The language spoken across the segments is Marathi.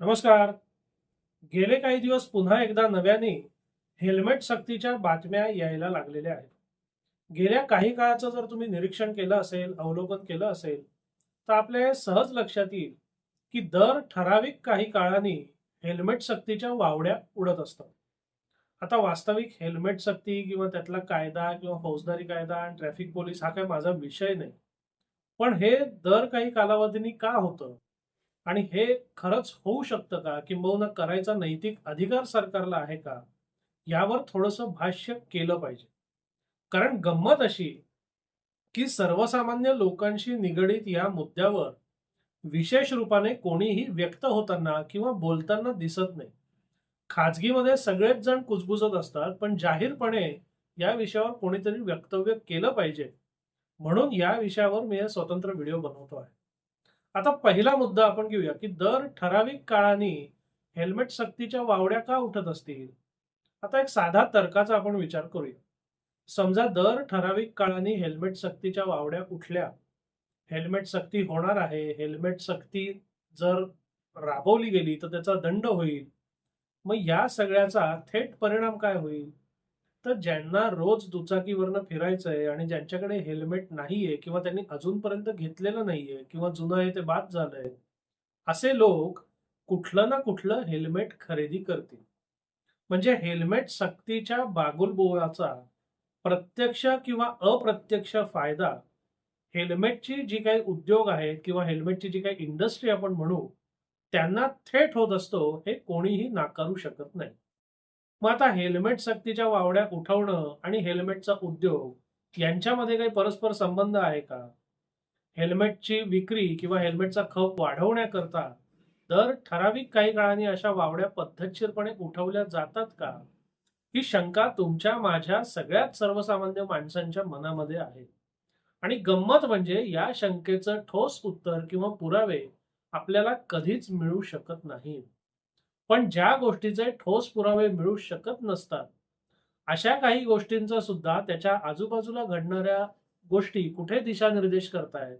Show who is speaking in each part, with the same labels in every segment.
Speaker 1: नमस्कार. गेले काही दिवस पुन्हा एकदा नव्याने हेल्मेट सक्तीच्या बातम्या यायला लागलेल्या आहेत. गेल्या काही काळाचं जर तुम्ही निरीक्षण केलं असेल अवलोकन केलं असेल तर आपल्या हे सहज लक्षात येईल की दर ठराविक काही काळाने हेल्मेट सक्तीच्या वावड्या उडत असतात. आता वास्तविक हेल्मेट सक्ती किंवा त्यातला कायदा किंवा फौजदारी कायदा आणि ट्रॅफिक पोलीस हा काही माझा विषय नाही. पण हे दर काही कालावधीनी का होतं? आणि हे खरंच होऊ शकतं का? किंबहुना करायचा नैतिक अधिकार सरकारला आहे का? यावर थोडंसं भाष्य केलं पाहिजे. कारण गंमत अशी की सर्वसामान्य लोकांशी निगडीत या मुद्द्यावर विशेष रूपाने कोणीही व्यक्त होताना किंवा बोलताना दिसत नाही. खाजगीमध्ये सगळेच जण कुजबुजत असतात पण जाहीरपणे या विषयावर कोणीतरी वक्तव्य केलं पाहिजे. म्हणून या विषयावर मी स्वतंत्र व्हिडिओ बनवतो आहे. आता पहिला मुद्दा आपण घेऊया की दर ठराविक काळाने हेल्मेट सक्तीच्या वावड्या का उठत असतील? आता एक साधा तर्काचा आपण विचार करूया. समजा दर ठराविक काळाने हेल्मेट सक्तीच्या वावड्या उठल्या. हेल्मेट सक्ती होणार आहे. हेल्मेट सक्ती जर राबवली गेली तर त्याचा दंड होईल. मग या सगळ्याचा थेट परिणाम काय होईल? तर ज्यांना रोज दुचाकीवरनं फिरायचंय आणि ज्यांच्याकडे हेल्मेट नाहीये किंवा त्यांनी अजूनपर्यंत घेतलेलं नाहीये किंवा जुनं आहे ते बाद झालंय असे लोक कुठलं ना कुठलं हेल्मेट खरेदी करतील. म्हणजे हेल्मेट सक्तीच्या बागुलबोळाचा प्रत्यक्ष किंवा अप्रत्यक्ष फायदा हेल्मेटची जी काही उद्योग आहेत किंवा हेल्मेटची जी काही इंडस्ट्री आपण म्हणू त्यांना थेट होत असतो हे कोणीही नाकारू शकत नाही. मग आता हेल्मेट सक्तीच्या वावड्या उठवणं आणि हेल्मेटचा उद्योग यांच्यामध्ये काही परस्पर संबंध आहे का? हेल्मेटची विक्री किंवा हेल्मेटचा खप वाढवण्याकरता दर ठराविक काही काळाने अशा वावड्या पद्धतशीरपणे उठवल्या जातात का? ही शंका तुमच्या माझ्या सगळ्यात सर्वसामान्य माणसांच्या मनामध्ये आहे. आणि गंमत म्हणजे या शंकेचं ठोस उत्तर किंवा पुरावे आपल्याला कधीच मिळू शकत नाहीत. पण ज्या गोष्टीचे ठोस पुरावे मिळू शकत नसतात अशा काही गोष्टींचा सुद्धा त्याच्या आजूबाजूला घडणाऱ्या गोष्टी कुठे दिशानिर्देश करतायत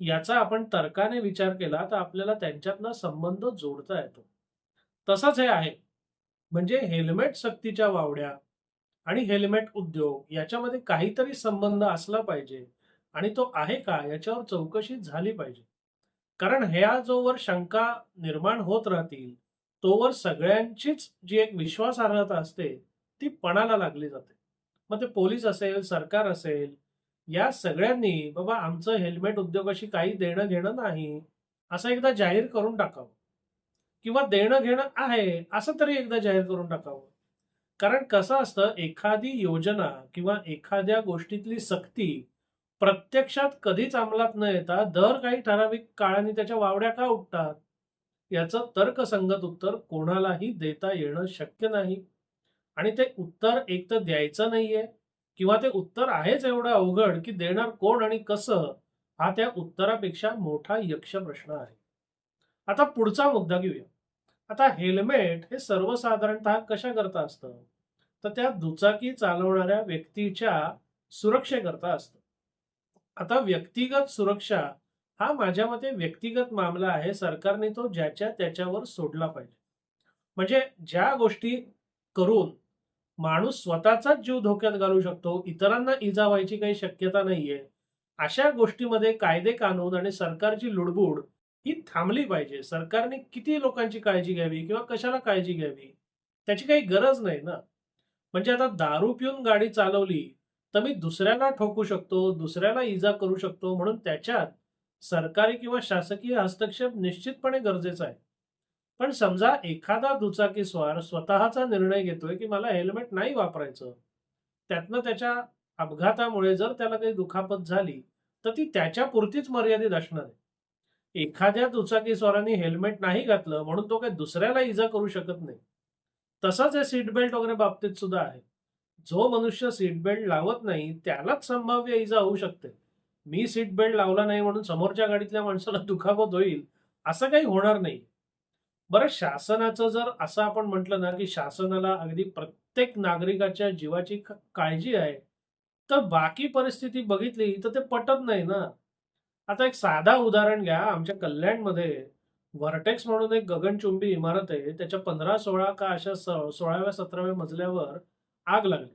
Speaker 1: याचा आपण तर्काने विचार केला तर आपल्याला त्यांच्यातला संबंध जोडता येतो. तसंच हे आहे म्हणजे हेल्मेट सक्तीच्या वावड्या आणि हेल्मेट उद्योग याच्यामध्ये काहीतरी संबंध असला पाहिजे आणि तो आहे का याच्यावर चौकशी झाली पाहिजे. कारण ह्या जोवर शंका निर्माण होत राहतील तोवर सगळ्यांचीच जी एक विश्वासार्हता असते ती पणाला लागली जाते. मग ते पोलीस असेल सरकार असेल या सगळ्यांनी बाबा आमचं हेल्मेट उद्योगाशी काही देणं घेणं नाही असं एकदा जाहीर करून टाकावं. किंवा देणं घेणं आहे असं तरी एकदा जाहीर करून टाकावं. कारण कसं असतं एखादी योजना किंवा एखाद्या गोष्टीतली सक्ती प्रत्यक्षात कधीच अंमलात न येता दर काही ठराविक काळाने त्याच्या वावड्या का उठतात? याचं तर्कसंगत उत्तर कोणालाही देता येणं शक्य नाही. आणि ते उत्तर एक तर द्यायचं नाहीये किंवा ते उत्तर आहेच एवढं अवघड की देणार कोण आणि कसं हा त्या उत्तरापेक्षा मोठा यक्ष प्रश्न आहे. आता पुढचा मुद्दा घेऊया. आता हेल्मेट हे सर्वसाधारणतः कशा करता असतं? तर त्या दुचाकी चालवणाऱ्या व्यक्तीच्या सुरक्षेकरता असतं. आता व्यक्तिगत सुरक्षा हा माझ्या मते व्यक्तिगत मामला आहे. सरकारने तो ज्याच्या त्याच्यावर सोडला पाहिजे. म्हणजे ज्या गोष्टी करून माणूस स्वतःचाच जीव धोक्यात घालू शकतो इतरांना इजा व्हायची काही शक्यता नाहीये अशा गोष्टीमध्ये कायदे कानून आणि सरकारची लुडबुड ही थांबली पाहिजे. सरकारने किती लोकांची काळजी घ्यावी किंवा कशाला काळजी घ्यावी त्याची काही गरज नाही ना. म्हणजे आता दारू पिऊन गाडी चालवली तर मी दुसऱ्याला ठोकू शकतो दुसऱ्याला इजा करू शकतो म्हणून त्याच्यात सरकारी किंवा शासकीय हस्तक्षेप निश्चितपणे गरजेचा आहे. पण समजा एखादा दुचाकी स्वार स्वतःचा निर्णय घेतोय की मला हेल्मेट नाही वापरायचं त्यातनं त्याच्या अपघातामुळे जर त्याला काही दुखापत झाली तर ती त्याच्या पुरतीच मर्यादित असणार आहे. एखाद्या दुचाकीस्वाराने हेल्मेट नाही घातलं म्हणून तो काही दुसऱ्याला इजा करू शकत नाही. तसंच हे सीट बेल्ट वगैरे बाबतीत सुद्धा आहे. जो मनुष्य सीट बेल्ट लावत नाही त्यालाच संभाव्य इजा होऊ शकते. मी सीट बेल्ट लावला नाही म्हणून समोरच्या गाडीतल्या माणसाला दुखापत होईल असं काही होणार नाही. बरं शासनाचं जर असं आपण म्हटलं ना की शासनाला अगदी प्रत्येक नागरिकाच्या जीवाची काळजी आहे तर बाकी परिस्थिती बघितली तर ते पटत नाही ना. आता एक साधा उदाहरण घ्या आमच्या कल्याणमध्ये व्हर्टेक्स म्हणून एक गगनचुंबी इमारत आहे त्याच्या पंधरा सोळा का अशा सोळाव्या सतराव्या मजल्यावर आग लागली.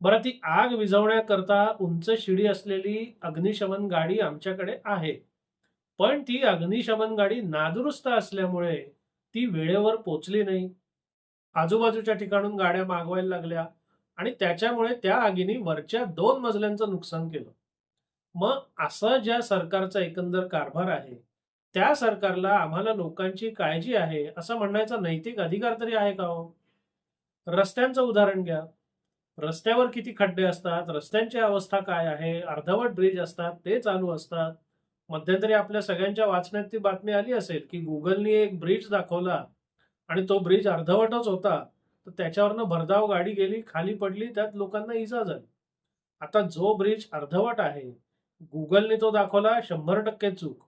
Speaker 1: बरं ती आग विझवण्याकरता उंच शिडी असलेली अग्निशमन गाडी आमच्याकडे आहे. पण ती अग्निशमन गाडी नादुरुस्त असल्यामुळे ती वेळेवर पोचली नाही. आजूबाजूच्या ठिकाणून गाड्या मागवायला लागल्या आणि त्याच्यामुळे त्या आगीने वरच्या दोन मजल्यांचं नुकसान केलं. मग असं ज्या सरकारचा एकंदर कारभार आहे त्या सरकारला आम्हाला लोकांची काळजी आहे असं म्हणण्याचा नैतिक अधिकार तरी आहे का हो? रस्त्यांचं उदाहरण घ्या. रस्त्यावर किती खड्डे असतात रस्त्यांची अवस्था काय आहे अर्धवट ब्रिज असतात ते चालू असतात. मध्यंतरी आपल्या सगळ्यांच्या वाचण्यात ती बातमी आली असेल की गुगलनी एक ब्रिज दाखवला आणि तो ब्रिज अर्धवटच होता. तर त्याच्यावरनं भरधाव गाडी गेली खाली पडली त्यात लोकांना इजा झाली. आता जो ब्रिज अर्धवट आहे गुगलने तो दाखवला शंभर टक्के चूक.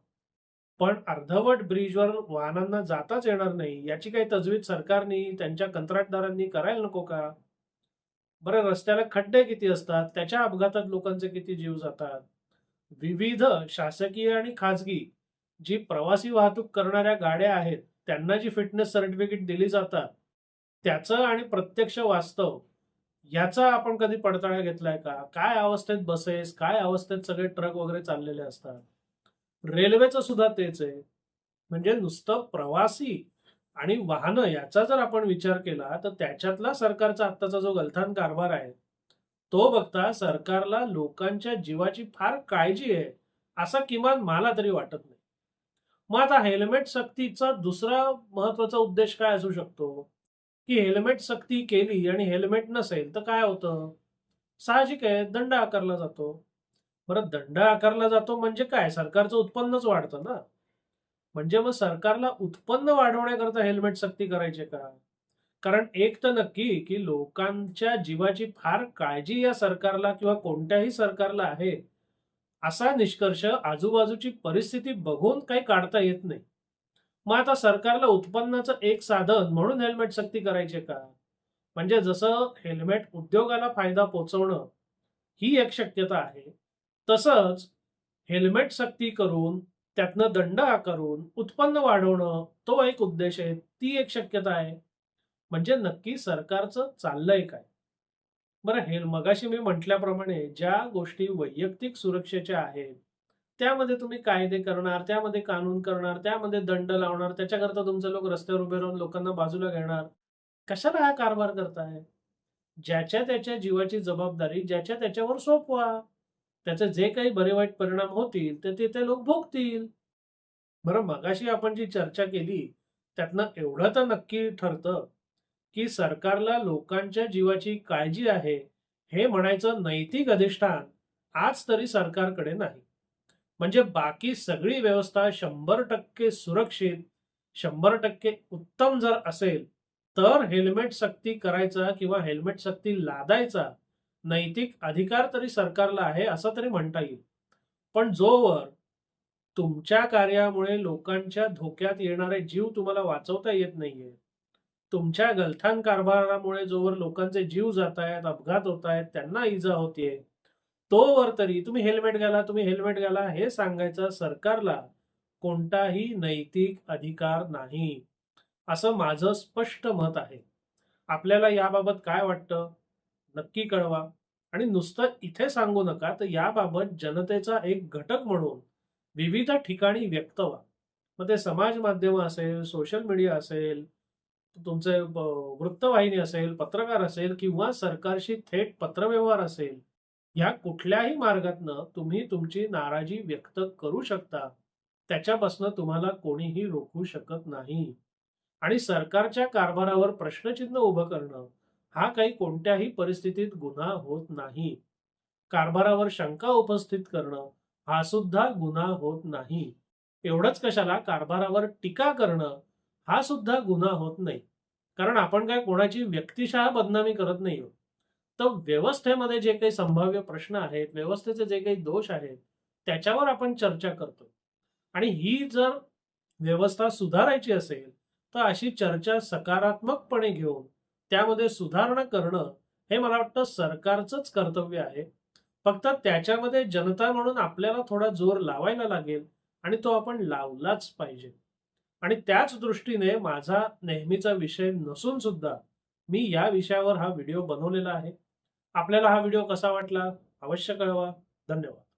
Speaker 1: पण अर्धवट ब्रिजवर वाहनांना जाताच येणार नाही याची काही तजवीज सरकारनी त्यांच्या कंत्राटदारांनी करायला नको का? बरं रस्त्याला खड्डे किती असतात? त्याच्या अपघातात लोकांचे किती जीव जातात? विविध शासकीय आणि खाजगी जी प्रवासी वाहतूक करणाऱ्या गाड्या आहेत त्यांना जी फिटनेस सर्टिफिकेट दिली जातात त्याचं आणि प्रत्यक्ष वास्तव याचा आपण कधी पडताळा घेतलाय का? काय अवस्थेत बसेस काय अवस्थेत सगळे ट्रक वगैरे चाललेले असतात? रेल्वेचं सुद्धा तेच आहे. म्हणजे नुसतं प्रवासी आणि वाहनं याचा जर आपण विचार केला तर त्याच्यातला सरकारचा आत्ताचा जो गलथान कारभार आहे तो बघता सरकारला लोकांच्या जीवाची फार काळजी आहे असा किमान मला तरी वाटत नाही. मग आता हेल्मेट सक्तीचा दुसरा महत्त्वाचा उद्देश काय असू शकतो? की हेल्मेट सक्ती केली आणि हेल्मेट नसेल तर काय होतं? साहजिक आहे दंड आकारला जातो. बरं दंड आकारला जातो म्हणजे काय? सरकारचं उत्पन्नच वाढतं ना. म्हणजे मग सरकारला उत्पन्न वाढवण्याकरता हेल्मेट सक्ती करायचे का? कारण एक तर नक्की की लोकांच्या जीवाची फार काळजी या सरकारला किंवा कोणत्याही सरकारला आहे असा निष्कर्ष आजूबाजूची परिस्थिती बघून काही काढता येत नाही. मग आता सरकारला उत्पन्नाचं एक साधन म्हणून हेल्मेट सक्ती करायचे का? म्हणजे जसं हेल्मेट उद्योगाला फायदा पोचवणं ही एक शक्यता आहे तसंच हेल्मेट सक्ती करून त्यातनं दंड आकारून उत्पन्न वाढवणं तो एक उद्देश आहे. ती एक शक्यता आहे. म्हणजे नक्की सरकारचं चाललंय काय? बरं हे मगाशी मी म्हटल्याप्रमाणे ज्या गोष्टी वैयक्तिक सुरक्षेच्या आहेत त्यामध्ये तुम्ही कायदे करणार त्यामध्ये कानून करणार त्यामध्ये दंड लावणार त्याच्याकरता तुमचे लोक रस्त्यावर उभे राहून लोकांना बाजूला घेणार कशाला हा कारभार करताय? ज्याच्या त्याच्या जीवाची जबाबदारी ज्याच्या त्याच्यावर सोपवा. त्याचे जे काही बरे वाईट परिणाम होतील ते ते ते लोक भोगतील. बरं मगाशी आपण जी चर्चा केली त्यातनं एवढं तर नक्की ठरतं की सरकारला लोकांच्या जीवाची काळजी आहे हे म्हणायचं नैतिक अधिष्ठान आज तरी सरकारकडे नाही. म्हणजे बाकी सगळी व्यवस्था शंभर टक्के सुरक्षित शंभर टक्के उत्तम जर असेल तर हेल्मेट सक्ती करायचा किंवा हेल्मेट सक्ती लादायचा नैतिक अधिकार तरी सरकारला आहे असं तरी म्हणता येईल. पण जोवर तुमच्या कार्यामुळे लोकांच्या धोक्यात येणारे जीव तुम्हाला वाचवता येत नाहीये तुमच्या गलथान कारभारामुळे जोवर लोकांचे जीव जात आहेत अपघात होत आहेत त्यांना इजा होतीये तोवर तरी तुम्ही हेल्मेट घाला तुम्ही हेल्मेट घाला हे सांगायचं सरकारला कोणताही नैतिक अधिकार नाही असं माझं स्पष्ट मत आहे. आपल्याला याबाबत काय वाटतं? नक्की कळवा. आणि नुसतं इथे सांगू नका तर याबाबत जनतेचा एक घटक म्हणून विविध ठिकाणी व्यक्त व्हा. मग ते समाज माध्यम असेल सोशल मीडिया असेल तुमचे वृत्तवाहिनी असेल पत्रकार असेल किंवा सरकारशी थेट पत्रव्यवहार असेल ह्या कुठल्याही मार्गातनं तुम्ही तुमची नाराजी व्यक्त करू शकता. त्याच्यापासून तुम्हाला कोणीही रोखू शकत नाही. आणि सरकारच्या कारभारावर प्रश्नचिन्ह उभं करणं हा काही कोणत्याही परिस्थितीत गुन्हा होत नाही. कारभारावर शंका उपस्थित करणं हा सुद्धा गुन्हा होत नाही. एवढंच कशाला? कारभारावर टीका करणं हा सुद्धा गुन्हा होत नाही. कारण आपण काय कोणाची व्यक्तिशः बदनामी करत नाही आहोत. तर व्यवस्थेमध्ये जे काही संभाव्य प्रश्न आहेत व्यवस्थेचे जे काही दोष आहेत त्याच्यावर आपण चर्चा करतो. आणि ही जर व्यवस्था सुधारायची असेल तर अशी चर्चा सकारात्मकपणे घेऊन त्यामध्ये सुधारणा करणं हे मला वाटतं सरकारचंच कर्तव्य आहे. फक्त त्याच्यामध्ये जनता म्हणून आपल्याला थोडा जोर लावायला लागेल आणि तो आपण लावलाच पाहिजे. आणि त्याच दृष्टीने माझा नेहमीचा विषय नसून सुद्धा मी या विषयावर हा व्हिडिओ बनवलेला आहे. आपल्याला हा व्हिडिओ कसा वाटला? अवश्य कळवा. धन्यवाद.